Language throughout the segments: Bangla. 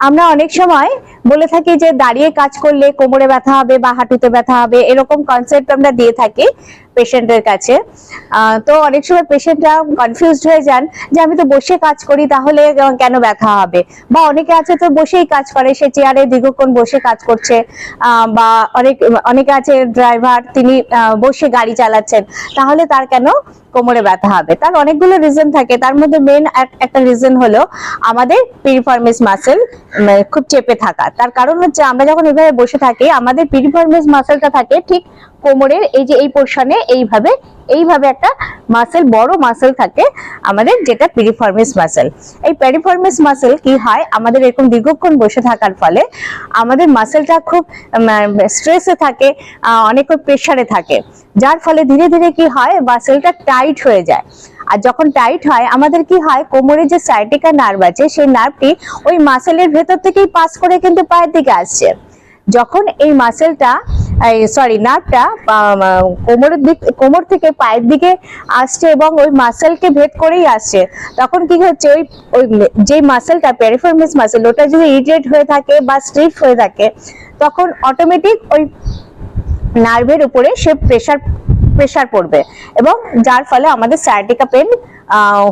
আমরা অনেক সময় বলে থাকি যে দাঁড়িয়ে কাজ করলে কোমরে ব্যথা হবে বা হাঁটুতে ব্যথা হবে, এরকম কনসেপ্ট আমরা দিয়ে থাকি পেশেন্টের কাছে। তো অনেক সময় পেশেন্টরা কনফিউজড হয়ে যান যে আমি তো বসে কাজ করি, তাহলে কেন ব্যথা হবে? বা অনেকে আছে তো বসেই কাজ করে, সে চেয়ারে দীর্ঘক্ষণ বসে কাজ করছে বা অনেক, অনেকে আছে ড্রাইভার তিনি বসে গাড়ি চালাচ্ছেন, তাহলে তার কেন কোমরে ব্যথা হবে? তার অনেকগুলো রিজন থাকে। তার মধ্যে মেন একটা রিজন হলো আমাদের পিরিফর্মিস মাসেল খুব চেপে থাকা তার কারণ হচ্ছে আমরা যখন এভাবে বসে থাকি আমাদের পিরিফর্মিস মাসেলটা থাকে ঠিক কোমরের এই যে এই পোর্শনে এইভাবে এইভাবে একটা মাসেল বড় মাসেল থাকে আমাদের যেটা পিরিফর্মিস মাসেল এই পেরিফর্মিস মাসেল কি হয়? আমাদের এরকম দীর্ঘক্ষণ বসে থাকার ফলে আমাদের মাসেলটা খুব স্ট্রেসে থাকে অনেক প্রেসারে থাকে। যার ফলে ধীরে ধীরে কি হয়? মাসেলটা টাইট হয়ে যায়। আর যখন টাইট হয়, আমাদের কি হয়? কোমরে যে সাইটিকা নার্ভ আছে, সেই নার্ভটি ওই মাসেলের ভেতর থেকেই পাস করে কিন্তু পায়ের দিকে আসছে। যখন এই মাসেলটা সরি নাটটা কোমরের দিক, কোমর থেকে পায়ের দিকে আসছে এবং ওই মাসেলকে ভেদ করেই আসছে। তখন কি হচ্ছে, ওই ওই যে মাসেলটা পেরিফর্মিস মাসেল ওটা যদি ইরিটেট হয়ে থাকে বা স্ট্রিফ হয়ে থাকে, তখন অটোমেটিক ওই নার্ভের উপরে সে প্রেসার প্রেসার পড়বে এবং যার ফলে আমাদের সায়াটিকা পেন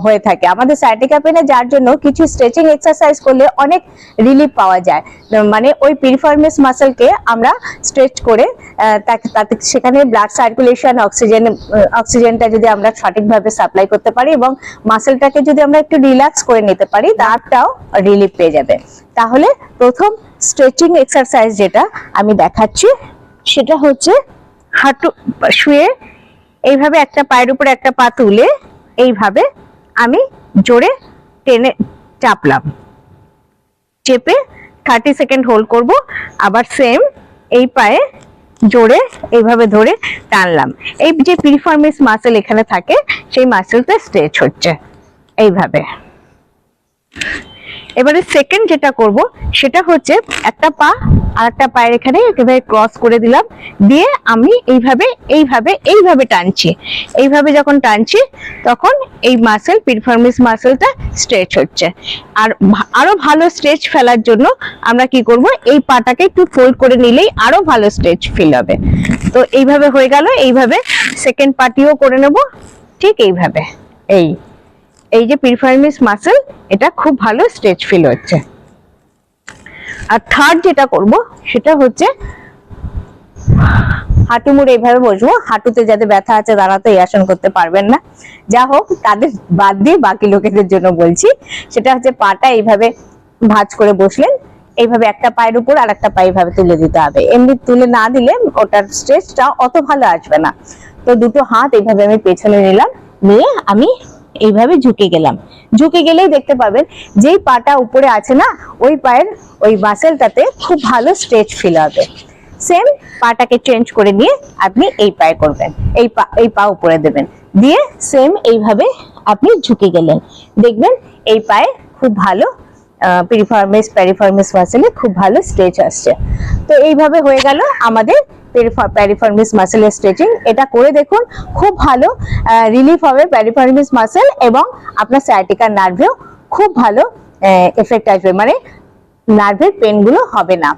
হয়ে থাকে। আমাদের সায়াটিকা পেনে যার জন্য কিছু স্ট্রেচিং এক্সারসাইজ করলে অনেক রিলিফ পাওয়া যায়। মানে ওই পিরিফর্মিস মাসেলকে আমরা স্ট্রেচ করে তাতে সেখানে ব্লাড সার্কুলেশন অক্সিজেন অক্সিজেনটা যদি আমরা সঠিকভাবে সাপ্লাই করতে পারি এবং মাসেলটাকে যদি আমরা একটু রিল্যাক্স করে নিতে পারি, তারটাও রিলিফ পেয়ে যাবে। তাহলে প্রথম স্ট্রেচিং এক্সারসাইজ যেটা আমি দেখাচ্ছি, সেটা হচ্ছে হাঁটু, শুয়ে এইভাবে একটা পায়ের উপরে একটা পা তুলে এইভাবে আমি জোরে টেনে চাপলাম। চেপে থার্টি সেকেন্ড হোল্ড করব, আবার সেম এই পায়ে জোরে এইভাবে ধরে টানলাম। এই যে পিরিফর্মিস মাসেল এখানে থাকে, সেই মাসেলটা স্ট্রেচ হচ্ছে। এইভাবে। এবারে সেকেন্ড যেটা করব, সেটা হচ্ছে একটা পা আর একটা পায়ের এখানে একেবারে ক্রস করে দিলাম। দিয়ে আমি এইভাবে এইভাবে এইভাবে টানছি। এইভাবে যখন টানছি, তখন এই মাসেল পিরফর্মিস মাসেলটা স্ট্রেচ হচ্ছে। আর ভা- আরও ভালো স্ট্রেচ ফেলার জন্য আমরা কি করব, এই পাটাকে একটু ফোল্ড করে নিলেই আরও ভালো স্ট্রেচ ফিল হবে। তো এইভাবে হয়ে গেল, এইভাবে সেকেন্ড পার্টিও করে নেব, ঠিক এইভাবে। এই। এই যে পিরফর্মিস মাসেল এটা খুব ভালো স্ট্রেচ ফিল হচ্ছে। আর থার্ড যেটা করব, সেটা হচ্ছে হাঁটু মুড়ে এইভাবে বসবো। হাঁটুতে যাদের ব্যথা আছে, তারা তো এই আসন করতে পারবেন না। যা হোক, তাদের বাদ দিয়ে বাকি লোকেদের জন্য বলছি, সেটা হচ্ছে পাটা এইভাবে ভাঁজ করে বসলেন। এইভাবে একটা পায়ের উপর আর একটা পায়ে এইভাবে তুলে দিতে হবে। এমনি তুলে না দিলে ওটার স্ট্রেচটা অত ভালো আসবে না। তো দুটো হাত এইভাবে আমি পেছনে নিলাম। নিয়ে আমি এইভাবে ঝুঁকে গেলাম। ঝুঁকে গেলেই দেখতে পাবেন যেই পাটা উপরে আছে না, ওই পায়ের ওই মাসেলটাতে খুব ভালো স্ট্রেচ ফিল হবে। সেম পাটাকে চেঞ্জ করে নিয়ে আপনি এই পায়ে করবেন। এই পা এই পা উপরে দেবেন। দিয়ে সেম এইভাবে আপনি ঝুঁকে গেলেন। দেখবেন এই পায়ে খুব ভালো পিরিফর্মিস প্যারিফর্মিস মাসেলে খুব ভালো স্ট্রেচ আসছে। তো এইভাবে হয়ে গেল আমাদের প্যারিফর্মিস মাসেলের স্ট্রেচিং এটা করে দেখুন, খুব ভালো রিলিফ হবে প্যারিফার্মিস মাসেল এবং আপনার স্যাটিকার নার্ভেও খুব ভালো এফেক্ট আসবে। মানে নার্ভের পেনগুলো হবে না।